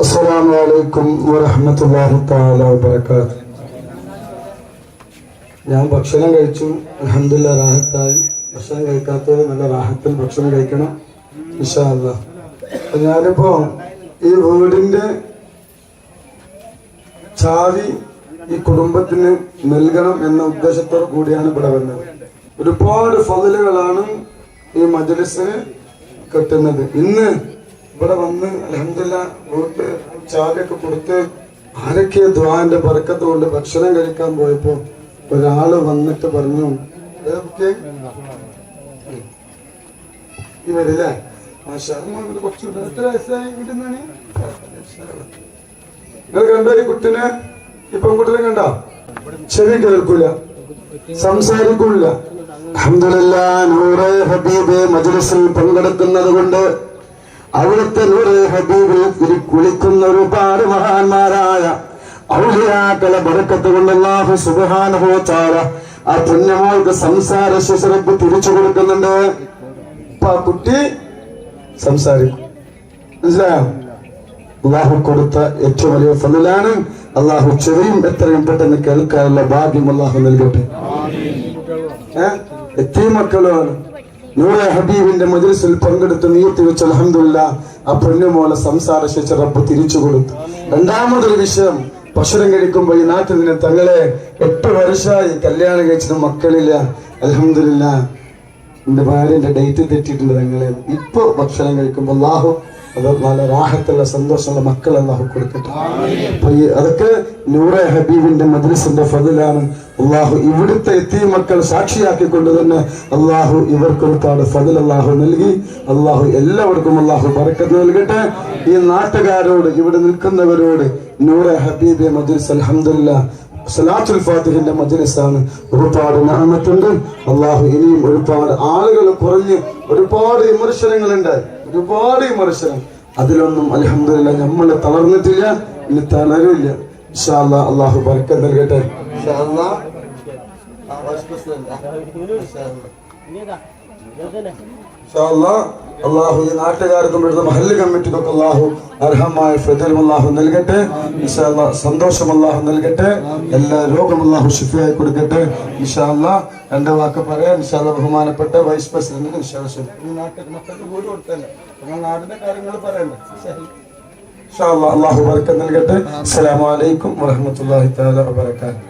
السلام عليكم ورحمة الله تعالى وبركاته ഞാൻ ഭക്ഷണം കഴിച്ചു അലഹമില്ല റാഹത്തായി ഭക്ഷണം കഴിക്കാത്തവർ നല്ല റാഹത്തിൽ ഭക്ഷണം കഴിക്കണം ഇഷാല്ല ഞാനിപ്പോ ഈ വീടിന്റെ ചാവി ഈ കുടുംബത്തിന് നൽകണം എന്ന ഉദ്ദേശത്തോടു കൂടിയാണ് ഇവിടെ വന്നത് ഒരുപാട് ഫതിലുകളാണ് ഈ മജ്ലിസിന് കിട്ടുന്നത് ഇന്ന് ഇവിടെ വന്ന് അലഹമില്ല വീട്ട് ചാലൊക്കെ കൊടുത്ത് ആരൊക്കെ ദ്വാന്റെ പറക്കത്ത് കൊണ്ട് ഭക്ഷണം കഴിക്കാൻ പോയപ്പോ ഒരാൾ വന്നിട്ട് പറഞ്ഞു? ഇവരില്ലേ നിങ്ങൾ കണ്ടോ ഈ കുട്ടിനെ? ഈ പെൺകുട്ടിനെ കണ്ടോ? ചെവി കേൾക്കൂല സംസാരിക്കൂല. അൽഹംദുലില്ലാ നൂറെ ഹബീബ് മജ്ലിസിൽ പങ്കെടുക്കുന്നത് കൊണ്ട് അവിടുത്തെ ഒരു ഹബീബിൽ കുളിക്കുന്ന ഒരുപാട് മഹാന്മാരായ ഔലിയാക്കളെ ബറക്കത്ത് കൊണ്ടല്ലാഹു വതആല ആ പുണ്യമോൾക്ക് സംസാര ശിശുരക്ക് തിരിച്ചു കൊടുക്കുന്നുണ്ട്. അപ്പൊ കുട്ടി സംസാരിക്കും അള്ളാഹു കൊടുത്ത ഏറ്റവും വലിയ ഫലിലാണ്. അള്ളാഹു ചെറിയും എത്രയും പെട്ടെന്ന് കേൾക്കാനുള്ള ഭാഗ്യം അള്ളാഹു നൽകട്ടെ. ഏ? എത്തി മക്കളാണ്. നൂറെ ഹബീബിന്റെ മജ്ലിസിൽ പങ്കെടുത്ത് നീട്ടി വെച്ച അലഹമില്ല ആ പൊന്നുമോളെ സംസാര ശേഷ റബ്ബ് തിരിച്ചു കൊടുത്തു. രണ്ടാമതൊരു വിഷയം ഭക്ഷണം കഴിക്കുമ്പോൾ ഈ നാട്ടിൽ നിന്ന് തങ്ങളെ എട്ട് വർഷമായി കല്യാണം കഴിച്ചിട്ട് മക്കളില്ല. അലഹമില്ല എന്റെ ഭാര്യന്റെ ഡേറ്റ് തെറ്റിയിട്ടുണ്ട് തങ്ങളെ. ഇപ്പൊ ഭക്ഷണം കഴിക്കുമ്പോൾ അള്ളാഹു അത് നല്ല രാഹത്തുള്ള സന്തോഷമുള്ള മക്കൾ അള്ളാഹു കൊടുക്കട്ടെ. അപ്പൊ ഈ അതൊക്കെ നൂറെ ഹബീബിന്റെ മദ്രസിന്റെ ഫതിലാണ്. അള്ളാഹു ഇവിടുത്തെ എത്തിയ മക്കൾ സാക്ഷിയാക്കിക്കൊണ്ട് തന്നെ അള്ളാഹു ഇവർക്ക് ഒരുപാട് ഫതിൽ അള്ളാഹു നൽകി. അള്ളാഹു എല്ലാവർക്കും അള്ളാഹു പറക്കത്ത് നൽകട്ടെ. ഈ നാട്ടുകാരോട് ഇവിടെ നിൽക്കുന്നവരോട് നൂറെ ഹബീബെ മദ്രസ് അലഹമില്ല സലാത്തുൽ ഫാത്തിഹിന്റെ മജ്ലിസാണ് ഒരുപാട് നാമത്തുണ്ട്. അള്ളാഹു ഇനിയും ഒരുപാട് ആളുകൾ കുറഞ്ഞ് ഒരുപാട് വിമർശനങ്ങളുണ്ട്. ഒരുപാട് വിമർശനം. അതിലൊന്നും അലഹമില്ല നമ്മൾ തളർന്നിട്ടില്ല ഇനി തളരില്ല. അള്ളാഹു ബർക്കത്ത് നൽകട്ടെ. ഇൻഷാ അള്ളാഹു ഈ നാട്ടുകാർക്കും ഇവിടുത്തെ മഹല്ല് കമ്മിറ്റിക്കൊക്കെ അള്ളാഹു അർഹമായ ഫിദലും അള്ളാഹു നൽകട്ടെ ഇൻഷാ അല്ലാ. സന്തോഷം അള്ളാഹു നൽകട്ടെ എല്ലാ രോഗം അള്ളാഹു ഷിഫയായി കൊടുക്കട്ടെ ഇൻഷാ അല്ലാ. രണ്ട് വാക്ക് പറയാം ഇൻഷാ അല്ലാ. ബഹുമാനപ്പെട്ട വൈസ് പ്രസിഡന്റിന് വിശ്വാസം നാട്ടിൽ മക്കൾക്ക് വീട് കൊടുത്തല്ലേ നിങ്ങൾ നാടിന്റെ കാര്യങ്ങൾ പറയണ്ടേ ശരി. ഇൻഷാ അല്ലാ. അള്ളാഹു വർക്കം നൽകട്ടെ അസ്സലാമു അലൈക്കും വറഹ്മത്തുള്ളാഹി തആല വബറകാതുഹു